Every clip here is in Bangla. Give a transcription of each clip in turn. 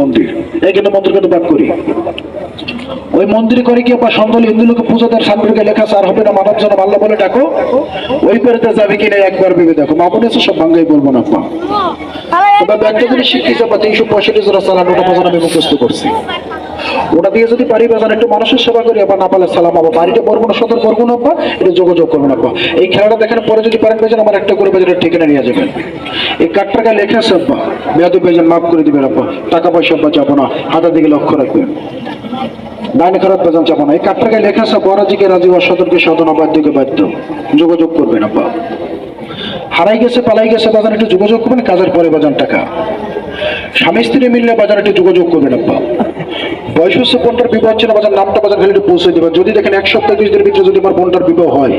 মন্দির। করি। কি বা সন্দল পুজো দেয় সাইনবোর্ডে লেখা আর হবে না মানব জন আল্লাহ বলে ডাকো, ওই পেরেতে যাবে কিনা একবার ভেবে দেখো। মা মনে সব ভাঙ্গাই বলব না শিক্ষিত করছি। ওটা দিয়ে যদি পারি বাজার একটু মানুষের সেবা করি, আবার না পারলে সালাম আবার বাড়িতে বরগুন সদর বরগুন আব্বা, এটা যোগাযোগ করবেন আব্বা। এই খেলাটা দেখেন পরে যদি পারেন বেজন আমার একটা করে বেজন ঠিকানা নিয়ে যাবেন। এই কাঠ টাকা লেখা আছে আব্বা? বেয়াদু বেজন মাফ করে দিবেন আব্বা। টাকা পয়সা আব্বা যাব না, হাতের দিকে লক্ষ্য রাখবেন। ডাইনে খারাপ বেজন না। এই কাঠ টাকায় লেখা আছে বরাজিকে রাজি বা সদরকে সদন আবার দিকে বাধ্য। যোগাযোগ করবেন আব্বা। হারাই গেছে, পালাই গেছে, বাজার একটু যোগাযোগ করবেন, কাজের পরে বাজার টাকা স্বামী স্ত্রী মিললে বাজার একটু যোগাযোগ করবেন আব্বা। বয়স হচ্ছে বোনটার বিবাহ হচ্ছে না, বাজার নামটা বাজার একটু পৌঁছে দেবেন। যদি দেখেন এক সপ্তাহ দুই দিনের ভিতরে যদি আমার বোনটার বিবাহ হয়,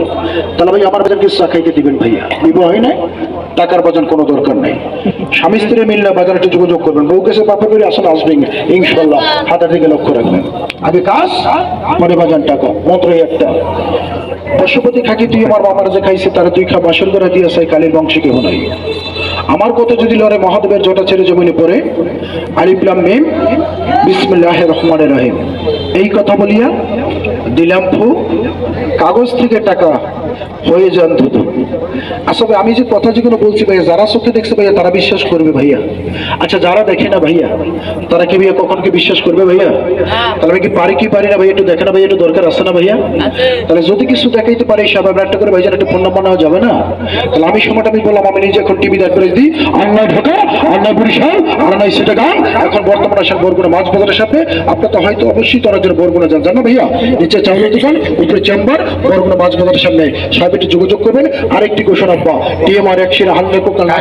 তাহলে ভাই আমার বাজার কিছু খাইতে দিবেন ভাইয়া। বিবাহ হয় নাই, টাকার বাজার কোনো দরকার নেই। স্বামী স্ত্রী মিললে বাজার একটু যোগাযোগ করবেন। বউ গেছে বাপের বাড়ি আসলে আসবেন ইনশাল্লাহ হাতের দিকে লক্ষ্য রাখবেন। আগে কাজ মানে বাজার টাকা মাত্র একটা। পশুপতি খাকি তুই আমার মামার যে খাইছে, তারা তুই খা বাসর করে দিয়েছে কালীর বংশে কেহ নাই। আমার কথা যদি লড়ে মহাদেবের জটা ছেড়ে জমিনে পড়ে আলিফলাম মেম বিসমুল্লাহ রহমান রহিম। এই কথা বলিয়া দিলাম ফু, কাগজ থেকে টাকা হয়ে যান আসলে আমি যে কথা যেগুলো বলছি ভাইয়া যারা চোখে দেখছে ভাইয়া তারা বিশ্বাস করবে ভাইয়া। আচ্ছা যারা দেখে না ভাইয়া তারা কি ভাইয়া কখন কি বিশ্বাস করবে ভাইয়া? তাহলে আমি কি পারি কি পারি না ভাইয়া একটু দেখে না ভাইয়া একটু দরকার আছে না ভাইয়া? তাহলে যদি কিছু দেখাইতে পারি স্বাভাবিক একটা করে ভাইজান একটু ফোন নাম্বার নেওয়া যাবে না? তাহলে আমি সময়টা আমি বললাম আমি নিজে এখন টিভি দেখে দিই। আন্নায় ঢাকা আন্নায় বরিশাল নয় সেটা গান। এখন বর্তমানে আসেন বরগুনা মাছ বাজারের সাথে। আপনি তো হয়তো অবশ্যই তোরা জন্য বরগুনা যান। জানো ভাইয়া? নিচে চাউলের দোকান উপরে চেম্বার বরগুনা মাছ বাজারের সামনে। সাহেব একটু যোগাযোগ করবেন। আরেকটি ঘোষণা পা টিএমআর একশিরা হান্ড্রেড ওখানে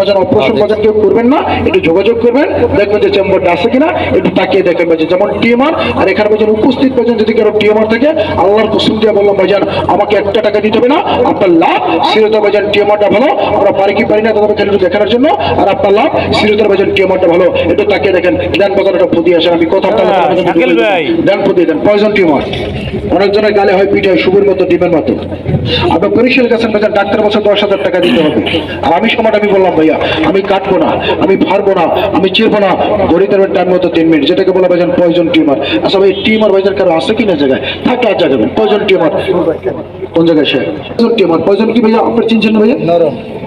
বাজার অপারেশন বাজার কেউ করবেন না একটু যোগাযোগ করবেন। দেখবেন যে চেম্বারটা আছে কিনা একটু তাকিয়ে দেখেন বাজে যেমন টিএমআর আর এখানে বাজার উপস্থিত বাজার যদি কারও টিএমআর থাকে আল্লাহর কুসুম দিয়ে বললাম বাজার আমাকে একটা টাকা দিতে হবে না। আপনার লাভ সিরত বাজার টিএমআরটা ভালো। আমরা পারি কি পারি না তবে খেলে দেখানোর জন্য। আর আপনার লাভ সিরতের বাজার টিএমআরটা ভালো। একটু তাকিয়ে দেখেন দেন বাজার একটা ফুদিয়ে আসেন। আমি কথা ভাই। দেন ফুদিয়ে দেন পয়জন টিউমার অনেকজনের গালে হয় পিঠে শুভের মতো ডিমের মতো আপনার পরিশীল গেছেন বাজার ডাক্তার বছর দশ হাজার টাকা দিতে হবে। আর আমি সময়টা আমি বললাম ভাইয়া আমি কাটবো না আমি ফারবো না আমি চিরবো না। গড়ি দেবেন টাইম মতো তিন মিনিট যেটাকে বলা ভাইজান পয়জন টিউমার আচ্ছা ভাই টিউমার ভাইজান কারও আছে কিনা জায়গায়? থাকে আর জায়গায় পয়জন টিউমার কোন জায়গায় সে? পয়জন টিউমার পয়জন কি ভাইয়া? আপনার চিনছেন না ভাইয়া?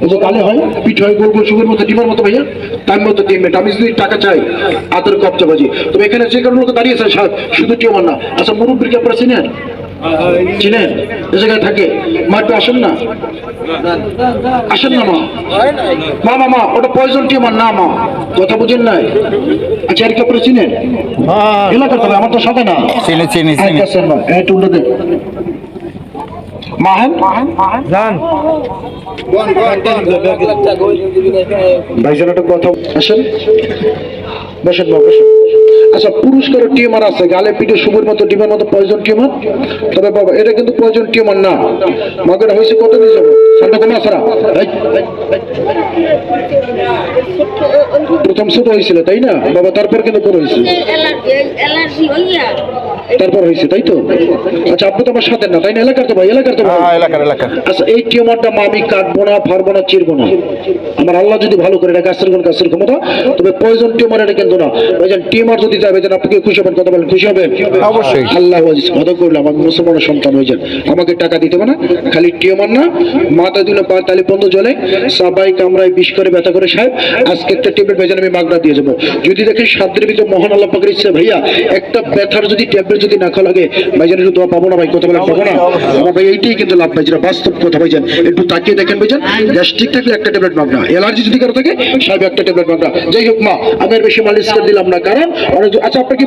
এই যে গালে হয় পিঠ হয় গোল গোল শুভের মতো ডিমের মতো ভাইয়া। টাইম মতো তিন মিনিট। আমি যদি টাকা চাই আদর কবজা বাজি তবে এখানে যে কারণ লোক দাঁড়িয়েছে সাহেব শুধু টিউমার না। আচ্ছা মুরব্বীর কি আপনারা চিনেন? চিনেন? এ জায়গায় থাকে। মা একটু আসেন না? আসেন না মা। মা মা মা ওটা পয়জন টিউমার না মা। কথা বুঝেন নাই? আচ্ছা আর কি আপনারা চিনেন? এলাকার তবে আমার তো সাথে না। চিনি চিনি চিনি। আচ্ছা মা এই টুলটা দে মাহেন জান ভাইজান একটা কথা আসেন। বসেন মা বসেন। আচ্ছা পুরস্কারের টিউমার আছে, গালে পিঠে শুভের মতো, ডিমের মতো পয়জন টিউমার? তবে বাবা, এটা কিন্তু পয়জন টিউমার না। মগের হয়েছে কত নিয়ে যাব। প্রথম ছোট হয়েছিল, তাই না? বাবা, তারপর কিন্তু হইয়া। তারপর হয়েছে তাই তো? আচ্ছা আপনি তো আমার সাথে না তাই না? এলাকার তো ভাই এলাকার তো ভাই। হ্যাঁ এলাকার এলাকার। আচ্ছা এই টিউমারটা আমি কাটবো না ফারবো না চিরবো না? আমার আল্লাহ যদি ভালো করে ক্ষমতা তবে পয়জন টিউমার এটা কিন্তু না। টিউমার যদি যাবে যেন আপনি খুশি হবেন কথা বলেন খুশি হবেন? অবশ্যই। আল্লাহ আজিজ কথা করলাম আমি মুসলমানের সন্তান যান আমাকে টাকা দিতে হবে না খালি টিউমার না মাথা দিলে পা তালি বন্ধ জলে সবাই কামড়ায় বিষ করে ব্যথা করে সাহেব আজকে একটা ট্যাবলেট ভেজান আমি মাগনা দিয়ে যাব যদি দেখেন সাতের ভিতরে মহান আল্লাহ পাকের ইচ্ছে ভাইয়া একটা ব্যথার যদি ট্যাবলেট যদি না খেলা লাগে ভাইজান একটু দোয়া পাবো না, ভাই, কথা বলে পাবো না। আমার ভাই এইটাই কিন্তু লাভ, ভাইজান, বাস্তব কথা, ভাইজান। একটু তাকিয়ে দেখেন, ভাইজান। গ্যাস্ট্রিক থাকলে একটা ট্যাবলেট মাগনা অ্যালার্জি যদি কারও থাকে, সাহেব, একটা ট্যাবলেট মাগনা যাই হোক, মা, আমি বেশি মালিশ করে দিলাম না, কারণ আচ্ছা আপনার কি